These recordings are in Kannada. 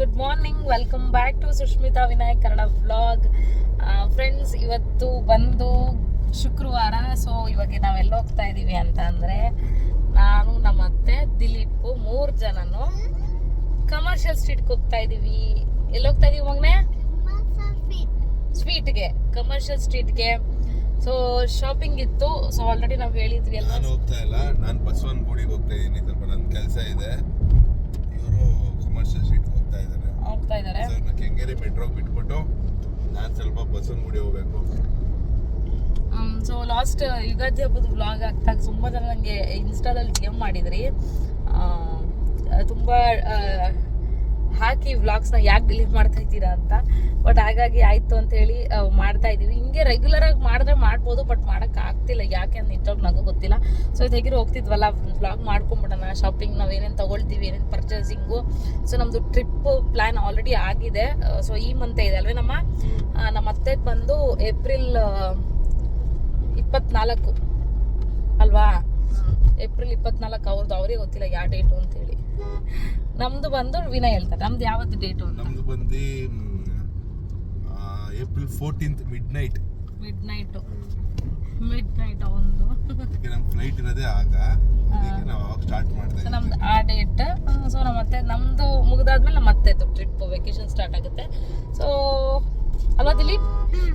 Good morning welcome back to Sushmita Vinayak Kannada vlog friends ಇವತ್ತು ಬಂದು ಶುಕ್ರವಾರ ಸೊ ಇವಾಗ ನಾವೆಲ್ಲ ಹೋಗ್ತಾ ಇದ್ದೀವಿ ಅಂತ ಅಂದರೆ ನಾನು, ನಮ್ಮ ಅತ್ತೆ, ದಿಲೀಪ್, ಮೂರು ಜನನು ಕಮರ್ಷಿಯಲ್ ಸ್ಟ್ರೀಟ್ಗೆ ಹೋಗ್ತಾ ಇದ್ದೀವಿ ಎಲ್ಲಿ ಹೋಗ್ತಾ ಇದೀವಿ ಮಗನೇ? ಸ್ವೀಟ್ಗೆ ಕಮರ್ಷಿಯಲ್ ಸ್ಟ್ರೀಟ್ಗೆ ಸೊ ಶಾಪಿಂಗ್ ಇತ್ತು. ಸೊ ಆಲ್ರೆಡಿ ನಾವು ಹೇಳಿದ್ವಿ ಎಲ್ಲ ನಾನು ಹೋಗ್ತಾ ಇಲ್ಲ. ನಾನು ಬಸವನ ಗುಡಿಗೆ ಹೋಗ್ತಾ ಇದ್ದೀನಿ ಸ್ವಲ್ಪ ನನ್ನ ಕೆಲಸ ಇದೆ. ಇವರು ಕಮರ್ಷಿಯಲ್ ಸ್ಟ್ರೀಟ್ ಹೋಗ್ತಾ ಇದ್ದಾರೆ. ಕೆಂಗೇರಿ ಮೆಟ್ರೋಗೆ ಬಿಟ್ಬಿಟ್ಟು ನಾನು ಸ್ವಲ್ಪ ಬಸವನ ಗುಡಿ ಹೋಗ್ಬೇಕು. ಸೊ ಲಾಸ್ಟ್ ಯುಗಾದಿ ಹಬ್ಬದ ವ್ಲಾಗ್ ಆಗ್ತಾಗ ತುಂಬ ಜನ ನನಗೆ ಇನ್ಸ್ಟಾದಲ್ಲಿ ಡಿ ಎಂ ಮಾಡಿದ್ರಿ. ತುಂಬ ಹಾಕಿ ವ್ಲಾಗ್ಸ್ನ ಯಾಕೆ ಡಿಲೀಟ್ ಮಾಡ್ತಾ ಇದ್ದೀರಾ ಅಂತ. ಬಟ್ ಹಾಗಾಗಿ ಆಯಿತು ಅಂತ ಹೇಳಿ ಮಾಡ್ತಾ ಇದ್ದೀವಿ. ಹಿಂಗೆ ರೆಗ್ಯುಲರ್ ಆಗಿ ಮಾಡಿದ್ರೆ ಮಾಡ್ಬೋದು ಬಟ್ ಮಾಡೋಕ್ಕಾಗ್ತಿಲ್ಲ ಯಾಕೆ ಅಂತ ನಿಜವಾಗ್ ನನಗೂ ಗೊತ್ತಿಲ್ಲ. ಸೊ ಇದು ಹೇಗಿರೋ ಹೋಗ್ತಿದ್ವಲ್ಲ ವ್ಲಾಗ್ ಮಾಡ್ಕೊಂಬಿಡೋಣ ಶಾಪಿಂಗ್ ನಾವು ಏನೇನು ತೊಗೊಳ್ತೀವಿ ಏನೇನು ಪರ್ಚೇಸಿಂಗು ಸೊ ನಮ್ಮದು ಟ್ರಿಪ್ ಪ್ಲ್ಯಾನ್ ಆಲ್ರೆಡಿ ಆಗಿದೆ. ಸೊ ಈ ಮಂತೆ ಇದೆ ಅಲ್ವೇ ನಮ್ಮ? ನಮ್ಮ ಅತ್ತೆ ಬಂದು ಏಪ್ರಿಲ್ ಇಪ್ಪತ್ನಾಲ್ಕು. ಅಲ್ವಾ? ಏಪ್ರಿಲ್ ಇಪ್ಪತ್ನಾಲ್ಕು ಅವ್ರದ್ದು ಅವರೇ ಗೊತ್ತಿಲ್ಲ ಯಾವ ಡೇಟು ಅಂತ ಹೇಳಿ. ನಮ್ದು ಬಂದು ವಿನಯ್ ಹೇಳ್ತಾರೆ. ನಮ್ದು ಯಾವತ್ತು ಡೇಟ್ ನಮ್ದು ಬಂದು April fourteenth midnight midnight midnight ಒಂದು. ನಮ್ಮ ಫ್ಲೈಟ್ ಇರೋದೇ ಆಗ. ಅದಕ್ಕೆ ನಾವು ಸ್ಟಾರ್ಟ್ ಮಾಡ್ತೀವಿ ಸೊ ನಮ್ದು ಆ ಡೇಟ್ ಸೊ ನಮ್ಮ ಮತ್ತೆ ನಮ್ದು ಮುಗಿದಾದ್ಮೇಲೆ ಮತ್ತೆ ಟ್ರಿಪ್ ವೆಕೇಶನ್ ಸ್ಟಾರ್ಟ್ ಆಗುತ್ತೆ. ಸೊ ಅಲ್ವಾ ದಿಲೀಪ್?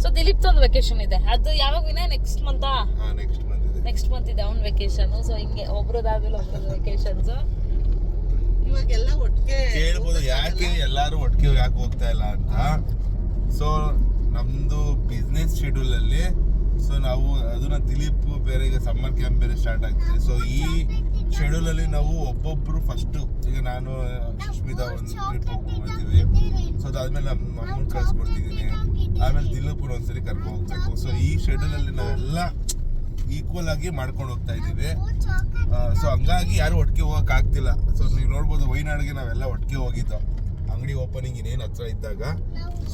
ಸೊ ದಿಲೀಪ್ ಒಂದು ವೆಕೇಶನ್ ಇದೆ. ಅದು ಯಾವಾಗ ವಿನಯ್? ನೆಕ್ಸ್ಟ್ ಮಂತಾ ನೆಕ್ಸ್ಟ್ ಮಂತ್ ಇದೆ. ನೆಕ್ಸ್ಟ್ ಮಂತ್ ಇದೆ ಅವ್ನ ವೆಕೇಶನ್ ಸೊ ಹಿಂಗೆ ಒಬ್ರದಾದ್ಮೇಲೆ ಒಬ್ರದ್ದು ವೆಕೇಶನ್ಸ್ ಒಟ್ಟಿಗೆ ಕೇಳ್ಬೋದು ಯಾಕೆ ಎಲ್ಲರೂ ಒಟ್ಟಿಗೆ ಯಾಕೆ ಹೋಗ್ತಾ ಇಲ್ಲ ಅಂತ? ಸೊ ನಮ್ದು ಬಿಸ್ನೆಸ್ ಶೆಡ್ಯೂಲ್ ಅಲ್ಲಿ ಸೊ ನಾವು ಅದನ್ನ ದಿಲೀಪ್ ಬೇರೆ ಈಗ ಸಮ್ಮರ್ ಕ್ಯಾಂಪ್ ಬೇರೆ ಸ್ಟಾರ್ಟ್ ಆಗ್ತಿದೆ. ಸೊ ಈ ಶೆಡ್ಯೂಲ್ ಅಲ್ಲಿ ನಾವು ಒಬ್ಬೊಬ್ರು ಫಸ್ಟ್ ಈಗ ನಾನು ಸುಷ್ಮಿತಾ ಒಂದು ಟ್ರಿಪ್ ಹೋಗ್ತೀವಿ ಸೊ ಅದಾದ್ಮೇಲೆ ನಮ್ಮ ಅಮ್ಮನ ಕಳ್ಸ್ಕೊಡ್ತಿದ್ದೀನಿ ಆಮೇಲೆ ದಿಲೀಪ್ ಒಂದ್ಸರಿ ಕರ್ಕೊಂಡು ಹೋಗ್ಬೇಕು. ಸೊ ಈ ಶೆಡ್ಯೂಲ್ ಅಲ್ಲಿ ನಾವೆಲ್ಲ ಈಕ್ವಲ್ ಆಗಿ ಮಾಡ್ಕೊಂಡು ಹೋಗ್ತಾ ಇದ್ದೀವಿ. ಸೊ ಹಂಗಾಗಿ ಯಾರು ಒಟ್ಟಿಗೆ ಹೋಗಕ್ ಆಗ್ತಿಲ್ಲ. ಸೊ ನೀವು ನೋಡ್ಬೋದು ವೈನಾಡ್ಗೆ ನಾವೆಲ್ಲ ಒಟ್ಟಿಗೆ ಹೋಗಿದ್ದು. ಅಂಗಡಿ ಓಪನಿಂಗ್ ಇನ್ನೇನು ಹತ್ರ ಇದ್ದಾಗ.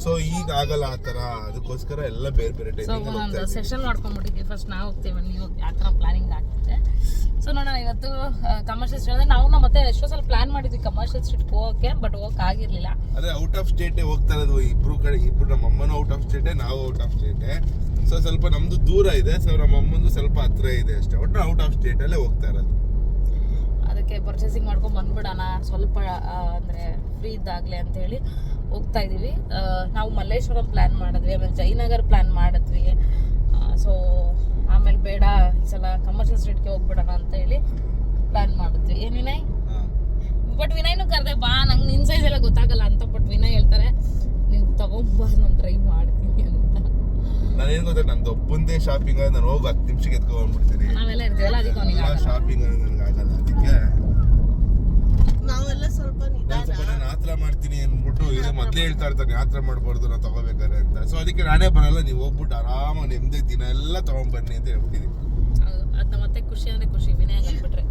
ಸೊ ಈಗ ಆಗಲ್ಲ ಆ ತರ ಅದಕ್ಕೋಸ್ಕರ ಎಲ್ಲ ಬೇರೆ ಬೇರೆ ಸೆಷನ್ ಮಾಡ್ಕೊಂಡ್ಬಿಟ್ಟಿದ್ವಿ. ಫಸ್ಟ್ ನಾವು ಹೋಗ್ತೀವಿ ನೀವು ಆ ಥರ ಪ್ಲಾನಿಂಗ್ ಆಗ್ತಿದೆ. ಸೊ ನೋಡೋಣ ಇವತ್ತು ಕಮರ್ಷಿಯಲ್ ಸ್ಟ್ರೀಟ್ ನಾವು ನಾವು ನಮ್ಮ ಮತ್ತೆ ಎಷ್ಟೋ ಸಲ ಪ್ಲಾನ್ ಮಾಡಿದ್ವಿ ಕಮರ್ಷಿಯಲ್ ಸ್ಟ್ರೀಟ್ ಹೋಗಕ್ಕೆ ಬಟ್ ಹೋಗಕ್ ಆಗಿರ್ಲಿಲ್ಲ. ಅದೇ ಔಟ್ ಆಫ್ ಸ್ಟೇಟೇ ಹೋಗ್ತಾ ಇರೋದು ಇಬ್ರು ಕಡೆ ಇಬ್ರು ನಮ್ಮ ಅಮ್ಮನೂ ಔಟ್ ಆಫ್ ಸ್ಟೇಟೇ ನಾವು ಔಟ್ ಆಫ್ ಸ್ಟೇಟೇ ಸೊ ಸ್ವಲ್ಪ ನಮ್ದು ದೂರ ಇದೆ. ಸೊ ನಮ್ಮ ಅಮ್ಮಂದು ಸ್ವಲ್ಪ ಹತ್ರ ಇದೆ ಅಷ್ಟೇ. ಒಟ್ಟು ಔಟ್ ಆಫ್ ಸ್ಟೇಟಲ್ಲೇ ಹೋಗ್ತಾ ಇರೋದು. ಅದಕ್ಕೆ ಪರ್ಚೇಸಿಂಗ್ ಮಾಡ್ಕೊಂಡು ಬಂದ್ಬಿಡೋಣ. ಸ್ವಲ್ಪ ಅಂದರೆ ಫ್ರೀ ಇದ್ದಾಗಲಿ ಅಂತ ಹೇಳಿ ಹೋಗ್ತಾ ಇದ್ದೀವಿ ನಾವು ಮಲ್ಲೇಶ್ವರಂ ಪ್ಲ್ಯಾನ್ ಮಾಡಿದ್ವಿ ಆಮೇಲೆ ಜಯನಗರ್ ಪ್ಲ್ಯಾನ್ ಮಾಡಿದ್ವಿ. ಸೊ ಆಮೇಲೆ ಬೇಡ ಈ ಸಲ ಕಮರ್ಷಿಯಲ್ ಸ್ಟ್ರೀಟ್ಗೆ ಹೋಗ್ಬಿಡೋಣ ಅಂತ ಹೇಳಿ ಪ್ಲಾನ್ ಮಾಡಿದ್ವಿ. ಏನು ವಿನಯ್? ಬಟ್ ವಿನಯ್ನು ಕರೆದೆ ಬಾ ನಂಗೆ ನಿನ್ನ ಸೈಜ್ ಎಲ್ಲ ಗೊತ್ತಾಗಲ್ಲ ಅಂತ ಬಟ್ ವಿನಯ್ ಹೇಳ್ತಾರೆ ನೀವು ತಗೊಂಬಾ ನಾನು ಟ್ರೈ ಅಂತ ನಾನೇನು ಗೊತ್ತಾ ನಂದು ಒಬ್ಬಂದೇ ಶಾಪಿಂಗ್ ನಾನು ಹೋಗಿ ಹತ್ತು ನಿಮಿಷಕ್ಕೆ ಎತ್ಕೊಂಡ್ಬಿಡ್ತೀನಿ ನಾವೆಲ್ಲ ಇರ್ತೀವಲ್ಲ ಅದಕ್ಕೆ ಅವನಿಗೆ ಎಲ್ಲ ಶಾಪಿಂಗ್ ನನಗೆ ಆಗಲ್ಲ ಅದಕ್ಕೆ. ನಾವೆಲ್ಲ ಸ್ವಲ್ಪ ನಾನು ಸ್ವಲ್ಪ ನಾನು ಆತರ ಮಾಡ್ತೀನಿ ಅಂದ್ಬಿಟ್ಟು ಇದು ಮೊದಲೇ ಹೇಳ್ತಾ ಇರ್ತಾನೆ ಆತರ ಮಾಡ್ಬಾರ್ದು ನಾವು ತಗೋಬೇಕಾರೆ ಅಂತ. ಸೊ ಅದಕ್ಕೆ ನಾನೇ ಬರಲ್ಲ ನೀವು ಹೋಗ್ಬಿಟ್ಟು ಆರಾಮಾಗಿ ನೆಮ್ಮದಿ ದಿನ ಎಲ್ಲ ತಗೊಂಡ್ಬನ್ನಿ ಅಂತ ಹೇಳ್ಬಿಟ್ಟಿದ್ದೀನಿ ಹೌದು ಮತ್ತೆ ಖುಷಿ ಅಂದ್ರೆ ಖುಷಿ ವಿನಯ್ ಅಂದ್ಬಿಟ್ರೆ.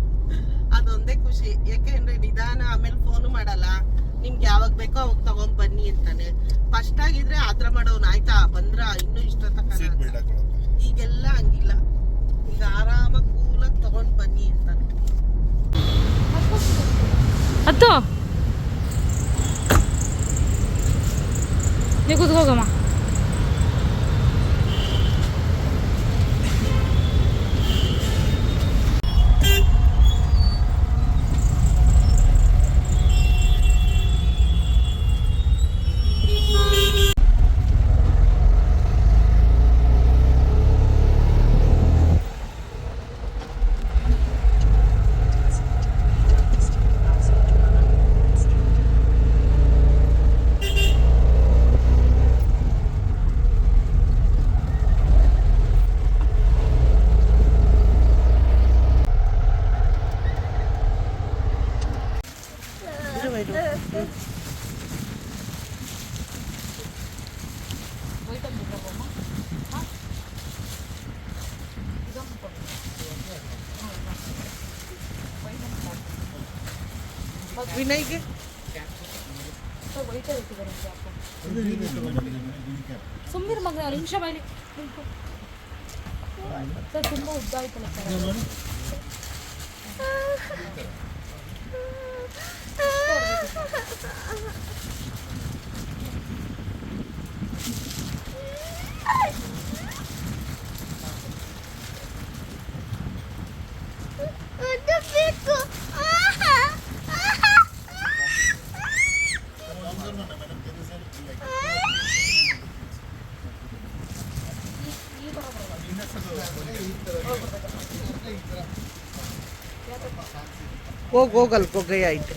ಅದೊಂದೇ ಖುಷಿ. ಯಾಕೆಂದ್ರೆ ನಿಧಾನ ಆಮೇಲೆ ಫೋನು ಮಾಡಲ್ಲ. ನಿಮ್ಗೆ ಯಾವಾಗ ಬೇಕೋ ಅವಾಗ ತಗೊಂಡ್ ಬನ್ನಿ ಅಂತಾನೆ. ಫಸ್ಟ್ ಆಗಿದ್ರೆ ಆತರ ಮಾಡೋನ್ ಆಯ್ತಾ? ಬಂದ್ರ ಇನ್ನೂ ಇಷ್ಟ ಈಗೆಲ್ಲ ಹಂಗಿಲ್ಲ. ಈಗ ಆರಾಮ ಕೂಲಾಗಿ ತಗೊಂಡ್ ಬನ್ನಿ ಅಂತಾನೆ. ಹತ್ತು ನೀವು ಕೂತ್ಕೋಗಮ್ಮ. ವಿನಯ್ಗೆ? ಸುಮ್ಮನೆ ಮಗನ ನಿಮಿಷ ಬಾಯ್ಲಿ ಸರ್ ತುಂಬ ಉದ್ದ ಆಯ್ತಲ್ಲ ಸರ್ ಹೋಗಿ, ಹೋಗಲ್ ಕೊಗ್ಗಯ್ಯ ಐತೆ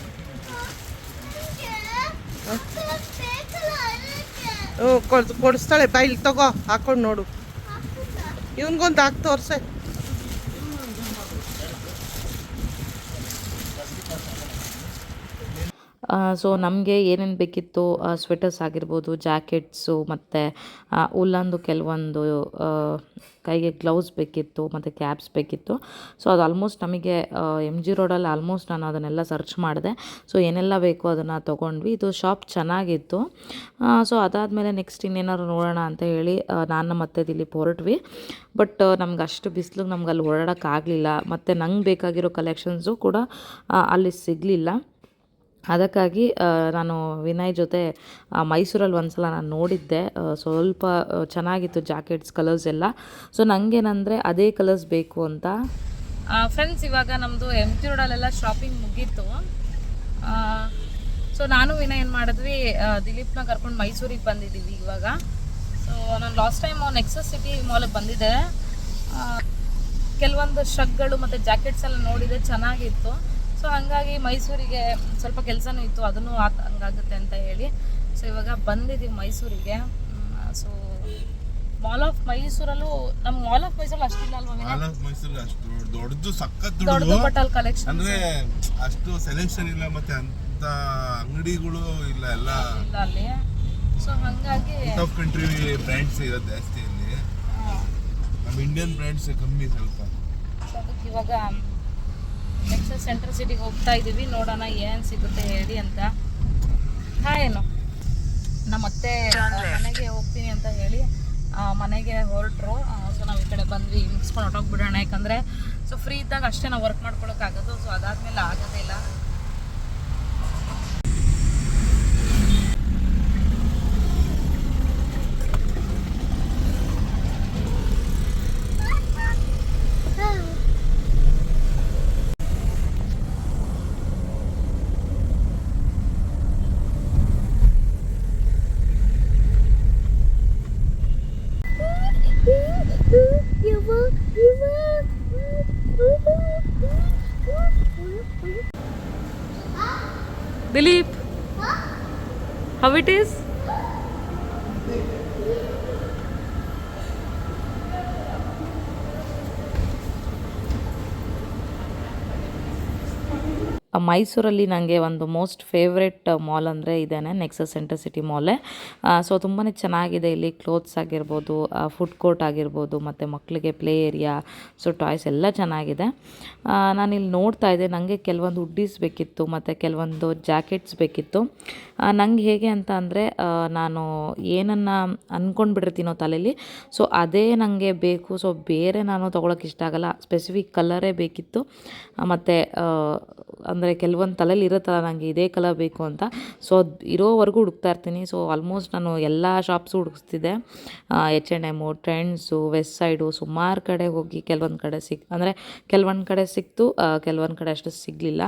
ಹ್ಞೂ ಕೊಡ್, ಕೊಡಿಸ್ತಾಳೆ, ಬಾ, ಇಲ್ಲಿ ತಗೋ, ಹಾಕೊಂಡು ನೋಡು. ಇವನ್ಗೊಂದು ಹಾಕಿ ತೋರ್ಸೆ. ಸೊ, ನಮಗೆ ಏನೇನು ಬೇಕಿತ್ತು? ಸ್ವೆಟರ್ಸ್ ಆಗಿರ್ಬೋದು ಜಾಕೆಟ್ಸು ಮತ್ತು ಉಲ್ಲಂದು ಕೆಲವೊಂದು ಕೈಗೆ ಗ್ಲೌಸ್ ಬೇಕಿತ್ತು ಮತ್ತು ಕ್ಯಾಪ್ಸ್ ಬೇಕಿತ್ತು. ಸೊ ಅದು ಆಲ್ಮೋಸ್ಟ್ ನಮಗೆ ಎಂ ಜಿ ರೋಡಲ್ಲಿ ಆಲ್ಮೋಸ್ಟ್ ನಾನು ಅದನ್ನೆಲ್ಲ ಸರ್ಚ್ ಮಾಡಿದೆ. ಸೊ ಏನೆಲ್ಲ ಬೇಕು ಅದನ್ನು ತೊಗೊಂಡ್ವಿ. ಇದು ಶಾಪ್ ಚೆನ್ನಾಗಿತ್ತು. ಸೊ ಅದಾದಮೇಲೆ ನೆಕ್ಸ್ಟ್ ಇನ್ನೇನಾದ್ರು ನೋಡೋಣ ಅಂತ ಹೇಳಿ ನಾನು ಮತ್ತೆ ಇಲ್ಲಿ ಹೊರಟ್ವಿ. ಬಟ್ ನಮ್ಗೆ ಅಷ್ಟು ಬಿಸಿಲು ನಮ್ಗೆ ಅಲ್ಲಿ ಓಡಾಡೋಕ್ಕಾಗಲಿಲ್ಲ ಮತ್ತು ನಂಗೆ ಬೇಕಾಗಿರೋ ಕಲೆಕ್ಷನ್ಸು ಕೂಡ ಅಲ್ಲಿ ಸಿಗಲಿಲ್ಲ. ಅದಕ್ಕಾಗಿ ನಾನು ವಿನಯ್ ಜೊತೆ ಮೈಸೂರಲ್ಲಿ ಒಂದು ಸಲ ನಾನು ನೋಡಿದ್ದೆ. ಸ್ವಲ್ಪ ಚೆನ್ನಾಗಿತ್ತು ಜಾಕೆಟ್ಸ್ ಕಲರ್ಸ್ ಎಲ್ಲ. ಸೊ ನನಗೇನಂದರೆ ಅದೇ ಕಲರ್ಸ್ ಬೇಕು ಅಂತ. ಫ್ರೆಂಡ್ಸ್ ಇವಾಗ ನಮ್ಮದು ಎಂ ಟಿ ರೋಡಲ್ಲೆಲ್ಲ ಶಾಪಿಂಗ್ ಮುಗೀತು. ಸೊ ನಾನು ವಿನಯ್ ಏನು ಮಾಡಿದ್ವಿ ದಿಲೀಪ್ನ ಕರ್ಕೊಂಡು ಮೈಸೂರಿಗೆ ಬಂದಿದ್ದೀವಿ ಇವಾಗ. ಸೊ ನಾನು ಲಾಸ್ಟ್ ಟೈಮ್ ನೆಕ್ಸಸ್ ಸಿಟಿ ಮಾಲಿಗೆ ಬಂದಿದ್ದೆ. ಕೆಲವೊಂದು ಶರ್ಟ್ಗಳು ಮತ್ತು ಜಾಕೆಟ್ಸ್ ಎಲ್ಲ ನೋಡಿದೆ, ಚೆನ್ನಾಗಿತ್ತು. ಸೊ ಹಂಗಾಗಿ ಮೈಸೂರಿಗೆ ಸ್ವಲ್ಪ ಕೆಲಸನೂ ಇತ್ತು ಅದನ್ನು ಆತ್ ಹಂಗಾಗುತ್ತೆ ಅಂತ ಹೇಳಿ. ಸೊ ಇವಾಗ ಬಂದಿದ್ದೀವಿ ಮೈಸೂರಿಗೆ. ಸೊ ಮಾಲ್ ಆಫ್ ಮೈಸೂರಲ್ಲೂ ನಮ್ಮ ಮಾಲ್ ಆಫ್ ಮೈಸೂರಲ್ಲಿ ಅಷ್ಟಿಲ್ಲ ಅಲ್ವಾ ಮಾಲ್ ಆಫ್ ಮೈಸೂರು ಅಷ್ಟು ದೊಡ್ಡದು ಸಖತ್ ದೊಡ್ಡದು ಬಟ್ಟಲ್ ಕಲೆಕ್ಷನ್ ಅಂದ್ರೆ ಅಷ್ಟು ಸೆಲೆಕ್ಷನ್ ಇಲ್ಲ ಮತ್ತೆ ಅಂತ ಅಂಗಡಿಗಳು ಇಲ್ಲ ಎಲ್ಲ. ಇಲ್ಲ ಅಲ್ಲಿ. ಸೊ ಹಂಗಾಗಿ ಔಟ್ ಆಫ್ ಕಂಟ್ರಿ ಬ್ರ್ಯಾಂಡ್ಸ್ ಇರೋದು ಜಾಸ್ತಿ ಇಲ್ಲಿ ನಮ್ಮ ಇಂಡಿಯನ್ ಬ್ರ್ಯಾಂಡ್ಸ್ ಕಮ್ಮಿ ಸ್ವಲ್ಪ. ಸೊ ಅದಕ್ಕೆ ಇವಾಗ ನೆಕ್ಸ್ಟ್ ಸೆಂಟ್ರಲ್ ಸಿಟಿಗೆ ಹೋಗ್ತಾ ಇದ್ದೀವಿ ನೋಡೋಣ ಏನು ಸಿಗುತ್ತೆ ಹೇಳಿ ಅಂತ. ಹಾ ಏನು? ನಮ್ಮ ಅತ್ತೆ ಮನೆಗೆ ಹೋಗ್ತೀನಿ ಅಂತ ಹೇಳಿ ಆ, ಮನೆಗೆ ಹೊರಟರು. ಸೊ ನಾವು ಈ ಕಡೆ ಬಂದ್ವಿ. ಮುಗಿಸ್ಕೊಂಡು ಹೊಟ್ಟೋಗ್ಬಿಡೋಣ ಯಾಕಂದರೆ ಸೊ ಫ್ರೀ ಇದ್ದಾಗ ಅಷ್ಟೇ ನಾವು ವರ್ಕ್ ಮಾಡ್ಕೊಳಕ್ಕಾಗೋದು ಸೊ ಅದಾದಮೇಲೆ ಆಗೋದೇ How it is? ಮೈಸೂರಲ್ಲಿ ನನಗೆ ಒಂದು ಮೋಸ್ಟ್ ಫೇವ್ರೆಟ್ ಮಾಲ್ ಅಂದರೆ ಇದೇನೆ ನೆಕ್ಸಸ್ ಸೆಂಟರ್ ಸಿಟಿ ಮಾಲೆ ಸೊ ತುಂಬಾ ಚೆನ್ನಾಗಿದೆ ಇಲ್ಲಿ ಕ್ಲೋತ್ಸ್ ಆಗಿರ್ಬೋದು ಫುಡ್ ಕೋರ್ಟ್ ಆಗಿರ್ಬೋದು, ಮತ್ತು ಮಕ್ಕಳಿಗೆ ಪ್ಲೇ ಏರಿಯಾ ಸೊ ಟಾಯ್ಸ್ ಎಲ್ಲ ಚೆನ್ನಾಗಿದೆ. ನಾನಿಲ್ಲಿ ನೋಡ್ತಾ ಇದ್ದೆ ನನಗೆ ಕೆಲವೊಂದು ಹುಡ್ಡೀಸ್ ಬೇಕಿತ್ತು, ಮತ್ತು ಕೆಲವೊಂದು ಜಾಕೆಟ್ಸ್ ಬೇಕಿತ್ತು. ನಂಗೆ ಹೇಗೆ ಅಂತ ಅಂದರೆ ನಾನು ಏನನ್ನು ಅಂದ್ಕೊಂಡ್ಬಿಟ್ಟಿರ್ತೀನೋ ತಲೆಯಲ್ಲಿ ಸೊ ಅದೇ ನನಗೆ ಬೇಕು ಸೊ ಬೇರೆ ನಾನು ತೊಗೊಳಕ್ಕೆ ಇಷ್ಟ ಆಗಲ್ಲ ಸ್ಪೆಸಿಫಿಕ್ ಕಲರೇ ಬೇಕಿತ್ತು ಮತ್ತು ಅಂದರೆ ಕೆಲವೊಂದು ತಲೆಯಲ್ಲಿ ಇರುತ್ತಲ್ಲ ನನಗೆ ಇದೇ ಕಲರ್ ಬೇಕು ಅಂತ. ಸೊ ಅದು ಇರೋವರೆಗೂ ಹುಡುಕ್ತಾ ಇರ್ತೀನಿ. ಸೊ ಆಲ್ಮೋಸ್ಟ್ ನಾನು ಎಲ್ಲ shops ಹುಡುಕ್ತಿದ್ದೆ H N M Trends Westside ಸುಮಾರು ಕಡೆ ಹೋಗಿ ಕೆಲವೊಂದು ಕಡೆ ಸಿಕ್, ಅಂದರೆ ಕೆಲವೊಂದು ಕಡೆ ಸಿಕ್ತು ಕೆಲವೊಂದು ಕಡೆ ಅಷ್ಟು ಸಿಗಲಿಲ್ಲ.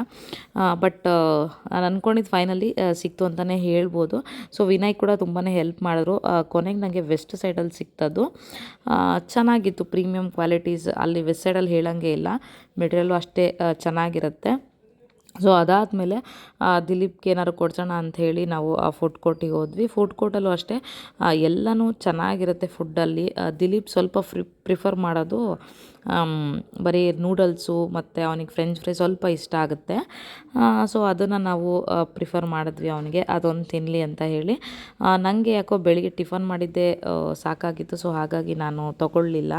ಬಟ್ ನಾನು ಅಂದ್ಕೊಂಡಿದ್ದು ಫೈನಲಿ ಸಿಕ್ತು ಅಂತಲೇ ಹೇಳ್ಬೋದು. ಸೊ ವಿನಯ್ ಕೂಡ ತುಂಬಾ ಹೆಲ್ಪ್ ಮಾಡಿದ್ರು. ಕೊನೆಗೆ ನನಗೆ ವೆಸ್ಟ್ ಸೈಡಲ್ಲಿ ಸಿಕ್ತದ್ದು. ಚೆನ್ನಾಗಿತ್ತು ಪ್ರೀಮಿಯಂ ಕ್ವಾಲಿಟೀಸ್ ಅಲ್ಲಿ ವೆಸ್ಟ್ ಸೈಡಲ್ಲಿ ಹೇಳೋಂಗೆ ಇಲ್ಲ. ಮೆಟೀರಿಯಲ್ಲು ಅಷ್ಟೇ ಚೆನ್ನಾಗಿರುತ್ತೆ. ಸೊ ಅದಾದಮೇಲೆ ದಿಲೀಪ್ಗೆ ಏನಾದ್ರು ಕೊಡ್ಸೋಣ ಅಂಥೇಳಿ ನಾವು ಆ ಫುಡ್ ಕೋರ್ಟಿಗೆ ಹೋದ್ವಿ. ಫುಡ್ ಕೋರ್ಟಲ್ಲೂ ಅಷ್ಟೇ ಎಲ್ಲನೂ ಚೆನ್ನಾಗಿರುತ್ತೆ ಫುಡ್ಡಲ್ಲಿ ದಿಲೀಪ್ ಸ್ವಲ್ಪ ಫ್ರಿ ಪ್ರಿಫರ್ ಮಾಡೋದು ಬರೀ ನೂಡಲ್ಸು ಮತ್ತು ಅವನಿಗೆ ಫ್ರೆಂಚ್ ಫ್ರೈ ಸ್ವಲ್ಪ ಇಷ್ಟ ಆಗುತ್ತೆ. ಸೊ ಅದನ್ನು ನಾವು ಪ್ರಿಫರ್ ಮಾಡಿದ್ವಿ ಅವನಿಗೆ. ಅದೊಂದು ತಿನ್ನಲಿ ಅಂತ ಹೇಳಿ. ನನಗೆ ಯಾಕೋ ಬೆಳಿಗ್ಗೆ ಟಿಫನ್ ಮಾಡಿದ್ದೆ ಸಾಕಾಗಿತ್ತು. ಸೊ ಹಾಗಾಗಿ ನಾನು ತಗೊಳ್ಳಿಲ್ಲ.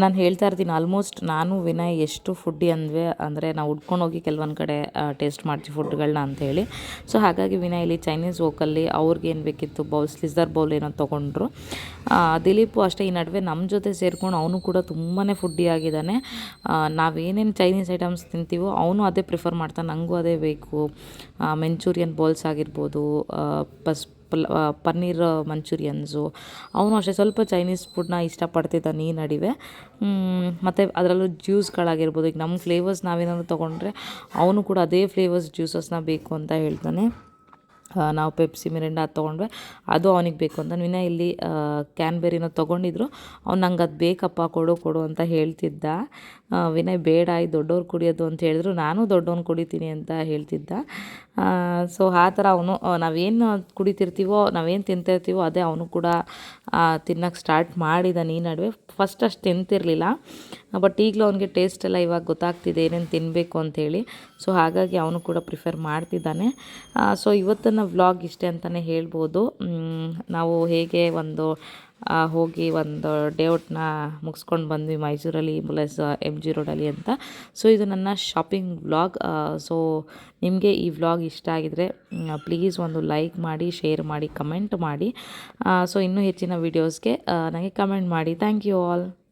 ನಾನು ಹೇಳ್ತಾ ಇರ್ತೀನಿ ಆಲ್ಮೋಸ್ಟ್ ನಾನು, ವಿನಯ್ ಎಷ್ಟು ಫುಡ್ಡಿ ಅಂದ್ವಿ, ಅಂದರೆ ನಾವು ಉಡ್ಕೊಂಡು ಹೋಗಿ ಕೆಲವೊಂದು ಕಡೆ ಟೇಸ್ಟ್ ಮಾಡ್ತೀವಿ ಫುಡ್ಗಳನ್ನ ಅಂತೇಳಿ ಸೊ ಹಾಗಾಗಿ ವಿನಯ್ ಇಲ್ಲಿ ಚೈನೀಸ್ ವೋಕಲ್ಲಿ ಅವ್ರಿಗೆ ಏನು ಬೇಕಿತ್ತು ಬೌಲ್ ಸ್ಲಿಸರ್ ಬೌಲ್ ಏನೋ ತೊಗೊಂಡ್ರು. ದಿಲೀಪು ಅಷ್ಟೇ, ಈ ನಡುವೆ ನಮ್ಮ ಜೊತೆ ಸೇರ್ಕೊಂಡು ಅವನು ಕೂಡ ತುಂಬಾ ಫುಡ್ಡಿ ಆಗಿದ್ದಾನೆ. ನಾವೇನೇನು ಚೈನೀಸ್ ಐಟಮ್ಸ್ ತಿಂತೀವೋ, ಅವನು ಅದೇ ಪ್ರಿಫರ್ ಮಾಡ್ತಾನೆ ನನಗೂ ಅದೇ ಬೇಕು. ಮೆಂಚೂರಿಯನ್ ಬೌಲ್ಸ್ ಆಗಿರ್ಬೋದು ಪಸ್ ಪಲ್ ಪನ್ನೀರ್, ಮಂಚೂರಿಯನ್ಸು. ಅವನು ಅಷ್ಟೇ, ಸ್ವಲ್ಪ ಚೈನೀಸ್ ಫುಡ್ನ ಇಷ್ಟಪಡ್ತಿದ್ದಾನೆ ಈ ನಡುವೆ. ಮತ್ತು ಅದರಲ್ಲೂ ಜ್ಯೂಸ್ಗಳಾಗಿರ್ಬೋದು. ಈಗ ನಮ್ಮ ಫ್ಲೇವರ್ಸ್ ನಾವೇನಾದ್ರು ತೊಗೊಂಡ್ರೆ ಅವನು ಕೂಡ ಅದೇ ಫ್ಲೇವರ್ಸ್ ಜ್ಯೂಸಸ್ನ ಬೇಕು ಅಂತ ಹೇಳ್ತಾನೆ. ನಾವು ಪೆಪ್ಸಿ ಮಿರಿಂಡ ಅದು ಅದು ಅವನಿಗೆ ಬೇಕು ಅಂತ. ವಿನಯ ಇಲ್ಲಿ ಕ್ಯಾನ್ಬೆರಿನ ತೊಗೊಂಡಿದ್ರು. ಅವ್ನು ನಂಗೆ ಅದು ಬೇಕಪ್ಪ, ಕೊಡು ಕೊಡು ಅಂತ ಹೇಳ್ತಿದ್ದ. ವಿನಯ್ ಬೇಡ, ಈ ದೊಡ್ಡವ್ರು ಕುಡಿಯೋದು ಅಂತ ಹೇಳಿದ್ರು. ನಾನು ದೊಡ್ಡವನು ಕುಡಿತೀನಿ ಅಂತ ಹೇಳ್ತಿದ್ದ. ಸೊ ಆ ಥರ ಅವನು ನಾವೇನು ಕುಡಿತಿರ್ತೀವೋ, ನಾವೇನು ತಿಂತಿರ್ತೀವೋ ಅದೇ ಅವನು ಕೂಡ ತಿನ್ನೋಕ್ಕೆ ಸ್ಟಾರ್ಟ್ ಮಾಡಿದ ಈ ನಡುವೆ. ಫಸ್ಟ್ ಅಷ್ಟು ತಿಂತಿರಲಿಲ್ಲ. ಬಟ್ ಈಗಲೂ ಅವನಿಗೆ ಟೇಸ್ಟ್ ಎಲ್ಲ ಇವಾಗ ಗೊತ್ತಾಗ್ತಿದೆ ಏನೇನು ತಿನ್ನಬೇಕು ಅಂಥೇಳಿ ಸೊ ಹಾಗಾಗಿ ಅವನು ಕೂಡ ಪ್ರಿಫರ್ ಮಾಡ್ತಿದ್ದಾನೆ. ಸೊ ಇವತ್ತನ್ನು ವ್ಲಾಗ್ ಇಷ್ಟೇ ಅಂತಲೇ ಹೇಳ್ಬೋದು. ನಾವು ಹೇಗೆ ಒಂದು ಹೋಗಿ ಒಂದು ಡೇ ಔಟ್ನ ಮುಗಿಸ್ಕೊಂಡು ಬಂದ್ವಿ ಮೈಸೂರಲ್ಲಿ ಪ್ಲಸ್ ಎಂ ಜಿ ರೋಡಲ್ಲಿ ಅಂತ. ಸೊ, ಇದು ನನ್ನ ಶಾಪಿಂಗ್ ವ್ಲಾಗ್. ಸೊ, ನಿಮಗೆ ಈ ವ್ಲಾಗ್ ಇಷ್ಟ ಆಗಿದರೆ ಪ್ಲೀಸ್ ಒಂದು ಲೈಕ್ ಮಾಡಿ, ಶೇರ್ ಮಾಡಿ, ಕಮೆಂಟ್ ಮಾಡಿ. ಸೊ, ಇನ್ನೂ ಹೆಚ್ಚಿನ ವೀಡಿಯೋಸ್ಗೆ ನನಗೆ ಕಮೆಂಟ್ ಮಾಡಿ. Thank you all.